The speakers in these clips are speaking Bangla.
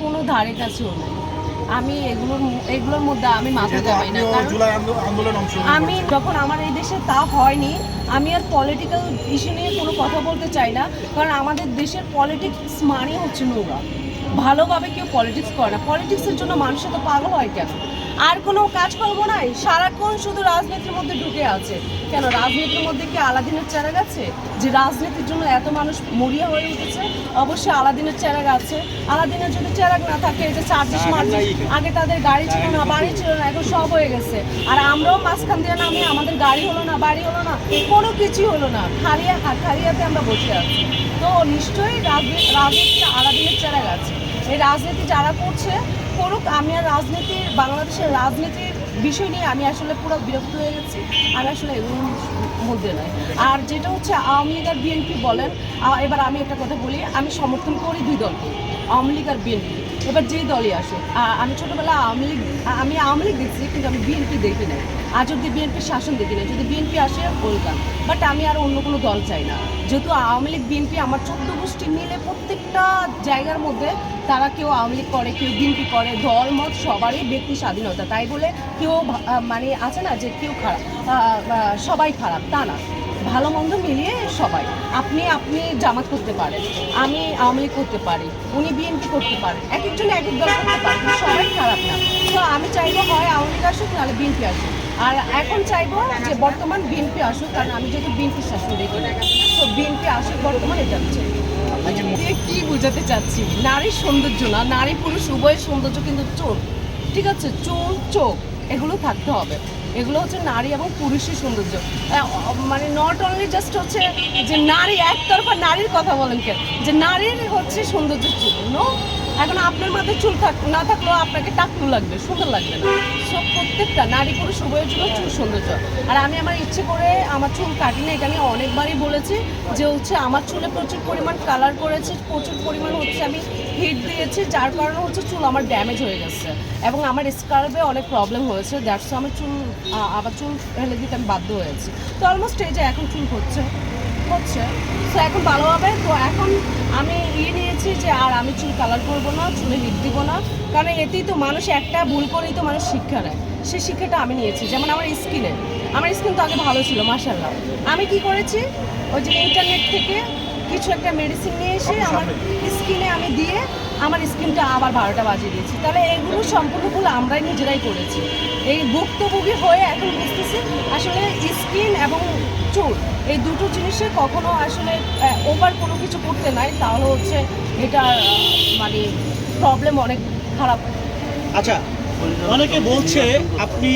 কোনো ধারে কাছেও নাই। আমি এগুলোর এগুলোর মধ্যে আমি মাথা দেওয়াই না আমি যখন আমার এই দেশে তা হয়নি আমি আর পলিটিক্যাল ইস্যু নিয়ে কোনো কথা বলতে চাই না কারণ আমাদের দেশের পলিটিক্স মানে হচ্ছে নৌকা ভালোভাবে কেউ পলিটিক্স করে না। পলিটিক্সের জন্য মানুষের তো পাগল হয় কেন? আর কোনো কাজ করব নাই। সারাক্ষণ শুধু রাজনীতির মধ্যে ঢুকে আছে। কেন রাজনীতির মধ্যে কি আলাদিনের চেরাগ আছে? যে রাজনীতির জন্য এত মানুষ মরিয়া হয়ে উঠেছে অবশ্যই আলাদিনের চেরাগ আছে। আলাদিনের যদি চেরাগ না থাকে এই যে চার্জিস মার্জিস আগে তাদের গাড়ি ছিল না বাড়ি ছিল না এখন সব হয়ে গেছে। আর আমরাও মাঝখান দিয়ে নামে আমাদের গাড়ি হলো না বাড়ি হলো না কোনো কিছুই হলো না। খালিয়া খালিয়াতে আমরা বসে আছি। তো নিশ্চয়ই রাজনীতি রাজনীতিটা আলাদিনের চেরাগ আছে। এই রাজনীতি যারা করছে, করুক, আমি আর রাজনীতির বাংলাদেশের রাজনীতির বিষয় নিয়ে আমি আসলে পুরো বিরক্ত হয়ে গেছি। আমি আসলে এগুলোর মধ্যে নয়। আর যেটা হচ্ছে আওয়ামী লীগ আর বিএনপি বলেন এবার আমি একটা কথা বলি, আমি সমর্থন করি দুই দলকে। আওয়ামী লীগ আর বিএনপি। এবার যেই দলই আসুক আমি ছোটোবেলা আওয়ামী লীগ আমি আওয়ামী লীগ দেখছি, কিন্তু আমি বিএনপি দেখি নাই। আজ অব্দি বিএনপির শাসন দেখি নাই। যদি বিএনপি আসে বলতাম বাট আমি আর অন্য কোনো দল চাই না। যেহেতু আওয়ামী লীগ, বিএনপি আমার চোদ্দ গোষ্ঠী মিলে প্রত্যেকটা জায়গার মধ্যে তারা কেউ আওয়ামী লীগ করে, কেউ বিএনপি করে, দল, মত সবারই ব্যক্তি স্বাধীনতা। তাই বলে কেউ মানে আছে না যে কেউ খারাপ সবাই খারাপ, তা না। ভালো মন্দ মিলিয়ে সবাই। আপনি আপনি জামাত করতে পারেন, আমি আওয়ামী লীগ করতে পারি, উনি বিএনপি করতে পারেন, এক একজন এক এক দল করতে পারে কিন্তু সবাই খারাপ না। তো আমি চাইব হয় আওয়ামী লীগ আসুক, নাহলে বিএনপি আসুক। আর এখন চাইব যে বর্তমান বিএনপি আসুক, কারণ আমি যেহেতু বিএনপি শাসন দেখি তো বিএনপি আসুক, বর্তমান দিয়ে কি বোঝাতে চাচ্ছি? নারীর সৌন্দর্য না নারী পুরুষ উভয়ের সৌন্দর্য কিন্তু চোখ। ঠিক আছে? চোখ চোখ। এগুলো থাকতে হবে। এগুলো হচ্ছে নারী এবং পুরুষের সৌন্দর্য। মানে নট অনলি জাস্ট হচ্ছে যে নারী একতরফা নারীর কথা বলেন কেন? যে নারীর হচ্ছে সৌন্দর্য চুল এখন আপনার মাথায় চুল থাক না থাকলেও আপনাকে টাকলু লাগবে, সুন্দর লাগবে না। সব প্রত্যেকটা, নারী পুরুষ, উভয়ের জন্য চুল সৌন্দর্য। আর আমি আমার ইচ্ছে করে আমার চুল কাটি না এটা আমি অনেকবারই বলেছি যে হচ্ছে আমার চুলে প্রচুর পরিমাণ কালার করেছে, প্রচুর পরিমাণ হচ্ছে আমি হিট দিয়েছি, যার কারণে হচ্ছে চুল আমার ড্যামেজ হয়ে গেছে এবং আমার স্কার্ভে অনেক প্রবলেম হয়েছে দ্যাটস আমার চুল আবার চুল ফেলে দিতে আমি বাধ্য হয়েছি। তো অলমোস্ট এই যে এখন চুল হচ্ছে হচ্ছে, তো এখন ভালো হবে, তো এখন আমি ইয়ে নিয়েছি যে আর আমি চুল কালার করব না, চুলে হিট দিব না, কারণ এতেই তো মানুষ একটা ভুল করেই তো মানুষ শিক্ষা নেয় সেই শিক্ষাটা আমি নিয়েছি যেমন আমার স্কিনে আমার স্কিন তো আগে ভালো ছিল মাসাল্লাহ আমি কি করেছি? ওই যে ইন্টারনেট থেকে কিছু একটা মেডিসিন নিয়ে এসে আমার স্কিনে আমি দিয়ে আমার স্কিনটা আবার বারোটা বাজিয়ে দিয়েছি। তাহলে এগুলো সম্পূর্ণ ভুল আমরাই নিজেরাই করেছি। এই ভুক্তভোগী হয়ে এখন বুঝতেছি আসলে স্কিন এবং চুল এই দুটো জিনিসে কখনো আসলে ওভার কোনো কিছু করতে নাই। তাহলে হচ্ছে এটা মানে প্রবলেম অনেক খারাপ। আচ্ছা অনেকে বলছে আপনি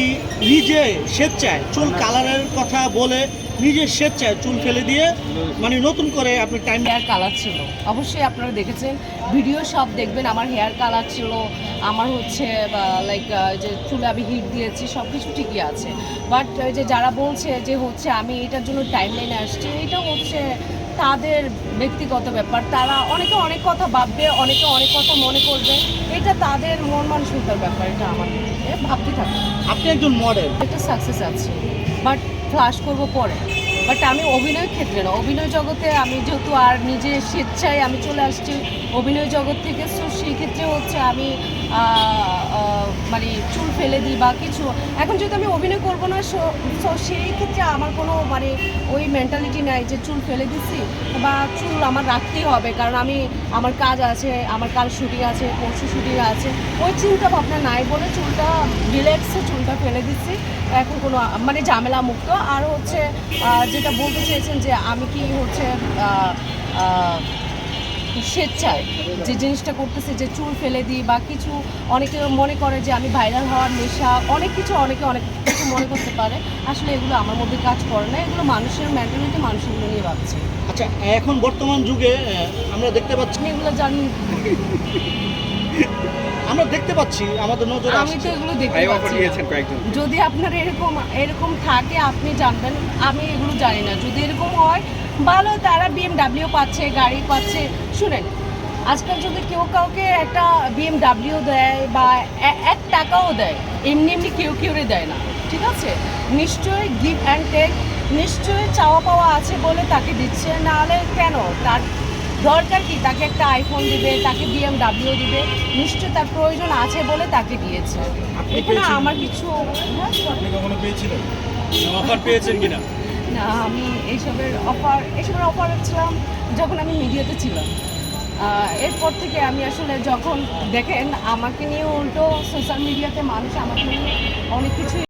নিজে স্বেচ্ছায় চুল কালারের কথা বলে নিজে স্বেচ্ছায় চুল ফেলে দিয়ে মানে নতুন করে আপনি টাইম হেয়ার কালার ছিল। অবশ্যই আপনারা দেখেছেন ভিডিও সব দেখবেন, আমার হেয়ার কালার ছিল, আমার হচ্ছে লাইক যে চুলে আমি হিট দিয়েছি সব কিছু ঠিকই আছে। বাট যে যারা বলছে যে হচ্ছে আমি এটার জন্য টাইম লাইনে আসছি, এটা হচ্ছে তাদের ব্যক্তিগত ব্যাপার। তারা অনেকে অনেক কথা ভাববে অনেকে অনেক কথা মনে করবে। এটা তাদের মন মানসিকতার ব্যাপার এটা আমার ভাবতে থাকে আপনি একজন মডেল একটা সাকসেস আছে বাট ফ্লাশ করব পরে। বাট আমি অভিনয় ক্ষেত্রে না অভিনয় জগতে আমি যেহেতু আর নিজের স্বেচ্ছায় আমি চলে আসছি অভিনয় জগৎ থেকে সো সেই ক্ষেত্রে হচ্ছে আমি মানে চুল ফেলে দিই বা কিছু। এখন যেহেতু আমি অভিনয় করব না, সো সেই ক্ষেত্রে আমার কোনো মানে ওই মেন্টালিটি নাই যে চুল ফেলে দিচ্ছি বা চুল আমার রাখতেই হবে। কারণ আমি, আমার কাজ আছে, আমার কাল শুটিং আছে, পরশু শুটিং আছে। ওই চিন্তা ভাবনা নাই বলে চুলটা, রিল্যাক্সে চুলটা ফেলে দিচ্ছি এখন কোনো মানে ঝামেলা মুক্ত। আর হচ্ছে যেটা বলতে চেয়েছেন যে আমি কি হচ্ছে স্বেচ্ছায় যে জিনিসটা করতেছে যে চুল ফেলে দিই বা কিছু অনেকে মনে করে যে আমি ভাইরাল হওয়ার নেশা অনেক কিছু অনেকে অনেক কিছু মনে করতে পারে। আসলে এগুলো আমার মধ্যে কাজ করে না এগুলো মানুষের মেন্টালিটি মানুষ এগুলো নিয়ে ভাবছে। আচ্ছা এখন বর্তমান যুগে আমরা দেখতে পাচ্ছি এগুলো জানি আমরা দেখতে পাচ্ছি আমাদের নজরে আমি তো এগুলো দেখতে পাচ্ছি। যদি আপনার এরকম এরকম থাকে আপনি জানবেন আমি এগুলো জানি না। যদি এরকম হয় ভালো তারা বিএমডাব্লিউ পাচ্ছে গাড়ি পাচ্ছে। শুনেন আজকাল যদি কেউ কাউকে একটা বিএমডাব্লিউ দেয় বা এক টাকাও দেয় এমনি এমনি কেউ কেউরে দেয় না ঠিক আছে? নিশ্চয়ই গিভ অ্যান্ড টেক নিশ্চয়ই চাওয়া পাওয়া আছে বলে তাকে দিচ্ছে নাহলে কেন? তার দরকার কি? তাকে একটা আইফোন দিবে তাকে বিএমডাব্লিউ দিবে নিশ্চয় তার প্রয়োজন আছে বলে তাকে দিয়েছে। এখানে আমার কিছু হ্যাঁ অফার পেয়েছেন কিনা? আমি এইসবের অফার এইসবের অফার ছিলাম যখন আমি মিডিয়াতে ছিলাম। এরপর থেকে আমি আসলে যখন দেখেন, আমাকে নিয়ে উল্টো সোশ্যাল মিডিয়াতে মানুষ আমাকে নিয়ে অনেক কিছু